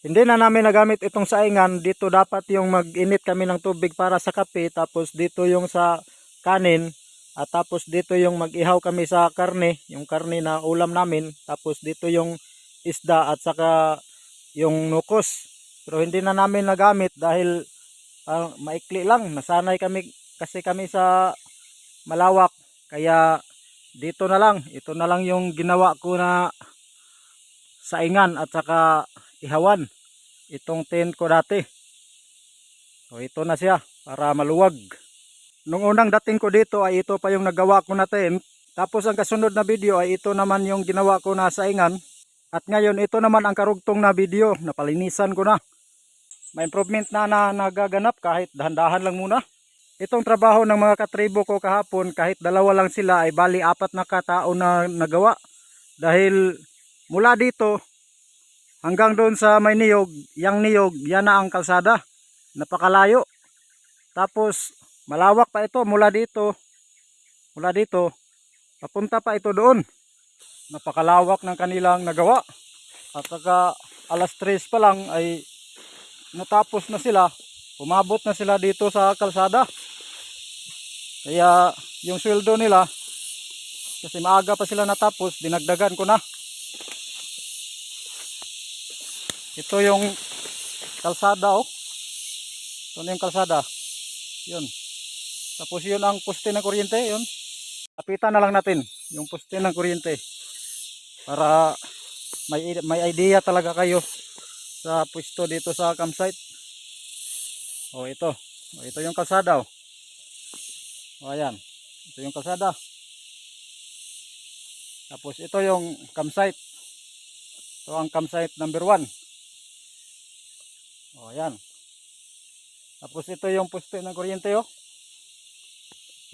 Hindi na namin nagamit itong saingan. Dito dapat yung mag-init kami ng tubig para sa kape. Tapos dito yung sa kanin. At tapos dito yung mag-ihaw kami sa karne. Yung karne na ulam namin. Tapos dito yung isda at saka yung nukos. Pero hindi na namin nagamit dahil ah, maikli lang. Nasanay kami kasi kami sa malawak. Kaya dito na lang. Ito na lang yung ginawa ko na saingan at saka ihawan itong tent ko dati. So ito na siya para maluwag. Nung unang dating ko dito ay ito pa yung nagawa ko na tent. Tapos ang kasunod na video ay ito naman yung ginawa ko na saingan. At ngayon ito naman ang karugtong na video. Napalinisan ko na. May improvement na na nagaganap kahit dahan-dahan lang muna. Itong trabaho ng mga katribo ko kahapon kahit dalawa lang sila ay bali apat na katao na nagawa. Dahil mula dito hanggang doon sa may niyog, yang niyog, yan na ang kalsada. Napakalayo. Tapos malawak pa ito mula dito. Mula dito papunta pa ito doon. Napakalawak ng kanilang nagawa. At saka alas 3 pa lang ay natapos na sila. Umabot na sila dito sa kalsada. Kaya yung sweldo nila kasi maaga pa sila natapos, dinagdagan ko na. Ito yung kalsada oh. Ito na yung kalsada. Yun. Tapos yun ang poste ng kuryente, yun. Kapitan na lang natin yung poste ng kuryente. Para may may idea talaga kayo sa pwesto dito sa campsite. Oh, ito. Oh, ito yung kalsada oh. O ayan. Ito yung kalsada. Tapos ito yung campsite. Ito ang campsite number 1. O ayan. Tapos ito yung poste ng kuryente oh.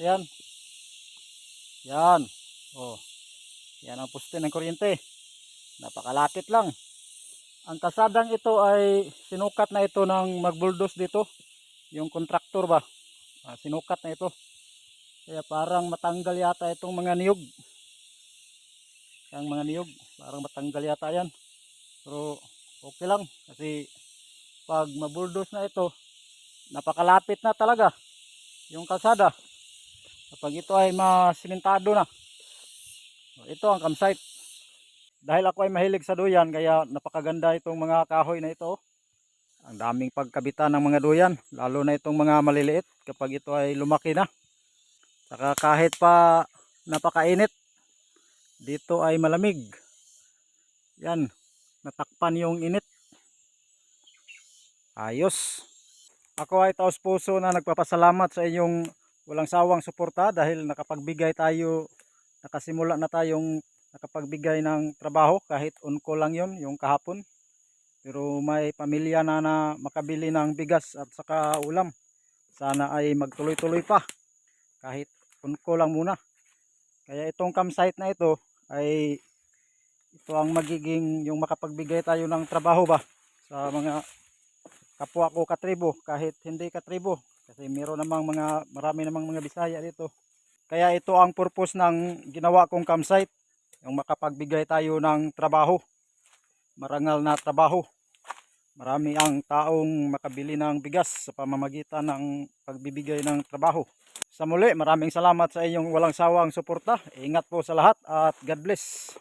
Ayan. Yan. Oh. Yan ang poste ng kuryente. Napakalapit lang. Ang kasadang ito ay sinukat na ito ng magbuldos dito. Yung kontraktor ba? Ah, sinukat na ito. Kaya parang matanggal yata itong mga niyog. Ang mga niyog, parang matanggal yata yan. Pero okay lang kasi pag mabuldos na ito, napakalapit na talaga yung kalsada. Kapag ito ay masimentado na. Ito ang campsite. Dahil ako ay mahilig sa duyan, kaya napakaganda itong mga kahoy na ito. Ang daming pagkabitan ng mga duyan, lalo na itong mga maliliit kapag ito ay lumaki na. Saka kahit pa napakainit, dito ay malamig. Yan, natakpan yung init. Ayos. Ako ay taos puso na nagpapasalamat sa inyong walang sawang suporta dahil nakapagbigay tayo, nakasimula na tayong nakapagbigay ng trabaho kahit unko lang yon yung kahapon. Pero may pamilya na na makabili ng bigas at saka ulam. Sana ay magtuloy-tuloy pa kahit unko lang muna. Kaya itong campsite na ito ay ito ang magiging yung makapagbigay tayo ng trabaho ba sa mga kapwa ko katribo kahit hindi katribo kasi meron namang mga marami namang mga Bisaya dito. Kaya ito ang purpose ng ginawa kong campsite yung makapagbigay tayo ng trabaho. Marangal na trabaho. Marami ang taong makabili ng bigas sa pamamagitan ng pagbibigay ng trabaho. Sa muli, maraming salamat sa inyong walang sawang suporta. Ingat po sa lahat at God bless.